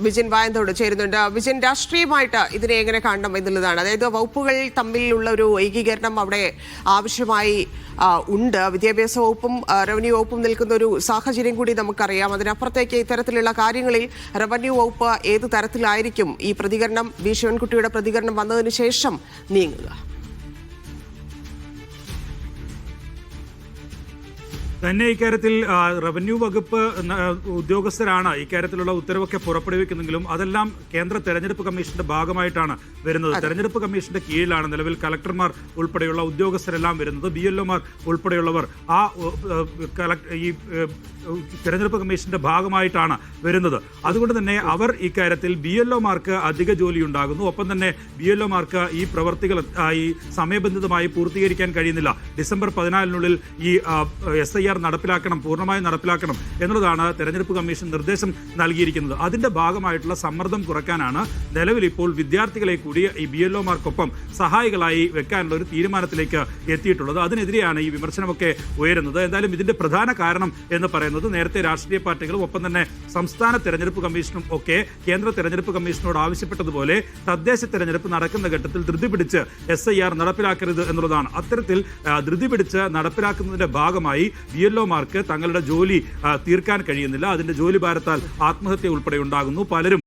വിജിൻ വായന്തോട് ചേരുന്നുണ്ട്. വിജയൻ രാഷ്ട്രീയമായിട്ട് ഇതിനെ എങ്ങനെ കാണണം എന്നുള്ളതാണ്. അതായത് വകുപ്പുകൾ തമ്മിലുള്ള ഒരു ഏകീകരണം അവിടെ ആവശ്യമായി ഉണ്ട്. വിദ്യാഭ്യാസ വകുപ്പും റവന്യൂ വകുപ്പും നിൽക്കുന്ന ഒരു സാഹചര്യം കൂടി നമുക്കറിയാം. അതിനപ്പുറത്തേക്ക് ഇത്തരത്തിലുള്ള കാര്യങ്ങളിൽ റവന്യൂ വകുപ്പ് ഏത് തരത്തിലായിരിക്കും ഈ പ്രതികരണം? വി ശിവൻകുട്ടിയുടെ പ്രതികരണം വന്നതിന് ശേഷം നീങ്ങുക. തന്നെ ഇക്കാര്യത്തിൽ റവന്യൂ വകുപ്പ് ഉദ്യോഗസ്ഥരാണ് ഇക്കാര്യത്തിലുള്ള ഉത്തരവൊക്കെ പുറപ്പെടുവിക്കുന്നെങ്കിലും അതെല്ലാം കേന്ദ്ര തെരഞ്ഞെടുപ്പ് കമ്മീഷന്റെ ഭാഗമായിട്ടാണ് വരുന്നത്. തെരഞ്ഞെടുപ്പ് കമ്മീഷന്റെ കീഴിലാണ് നിലവിൽ കളക്ടർമാർ ഉൾപ്പെടെയുള്ള ഉദ്യോഗസ്ഥരെല്ലാം വരുന്നത്. ബി എൽ ഒമാർ ഉൾപ്പെടെയുള്ളവർ ആ കലക്ട് ഈ തെരഞ്ഞെടുപ്പ് കമ്മീഷന്റെ ഭാഗമായിട്ടാണ് വരുന്നത്. അതുകൊണ്ട് തന്നെ അവർ ഇക്കാര്യത്തിൽ ബി എൽ മാർക്ക് അധിക ജോലി ഉണ്ടാകുന്നു ഒപ്പം തന്നെ ബി എൽ ഒമാർക്ക് ഈ പ്രവർത്തികൾ ഈ സമയബന്ധിതമായി പൂർത്തീകരിക്കാൻ കഴിയുന്നില്ല. ഡിസംബർ പതിനാലിനുള്ളിൽ ഈ എസ് ഐ ആർ നടപ്പിലാക്കണം പൂർണമായും നടപ്പിലാക്കണം എന്നുള്ളതാണ് തെരഞ്ഞെടുപ്പ് കമ്മീഷൻ നിർദ്ദേശം നൽകിയിരിക്കുന്നത്. അതിന്റെ ഭാഗമായിട്ടുള്ള സമ്മർദ്ദം കുറയ്ക്കാനാണ് നിലവിൽ ഇപ്പോൾ വിദ്യാർത്ഥികളെ കൂടി ഈ ബി എൽ ഒമാർക്കൊപ്പം സഹായികളായി വെക്കാനുള്ള ഒരു തീരുമാനത്തിലേക്ക് എത്തിയിട്ടുള്ളത്. അതിനെതിരെയാണ് ഈ വിമർശനമൊക്കെ ഉയരുന്നത്. എന്തായാലും ഇതിന്റെ പ്രധാന കാരണം എന്ന് പറയുന്നത് നേരത്തെ രാഷ്ട്രീയ പാർട്ടികളും ഒപ്പം തന്നെ സംസ്ഥാന തെരഞ്ഞെടുപ്പ് കമ്മീഷനും ഒക്കെ കേന്ദ്ര തെരഞ്ഞെടുപ്പ് കമ്മീഷനോട് ആവശ്യപ്പെട്ടതുപോലെ തദ്ദേശ തെരഞ്ഞെടുപ്പ് നടക്കുന്ന ഘട്ടത്തിൽ ധൃതി പിടിച്ച് എസ് ഐ ആർ നടപ്പിലാക്കരുത് എന്നുള്ളതാണ്. അത്തരത്തിൽ ധൃതി പിടിച്ച് നടപ്പിലാക്കുന്നതിന്റെ ഭാഗമായി ബി എൽ ഒമാർക്ക് തങ്ങളുടെ ജോലി തീർക്കാൻ കഴിയുന്നില്ല. അതിന്റെ ജോലി ഭാരത്താൽ ആത്മഹത്യ ഉൾപ്പെടെ ഉണ്ടാകുന്നു. പലരും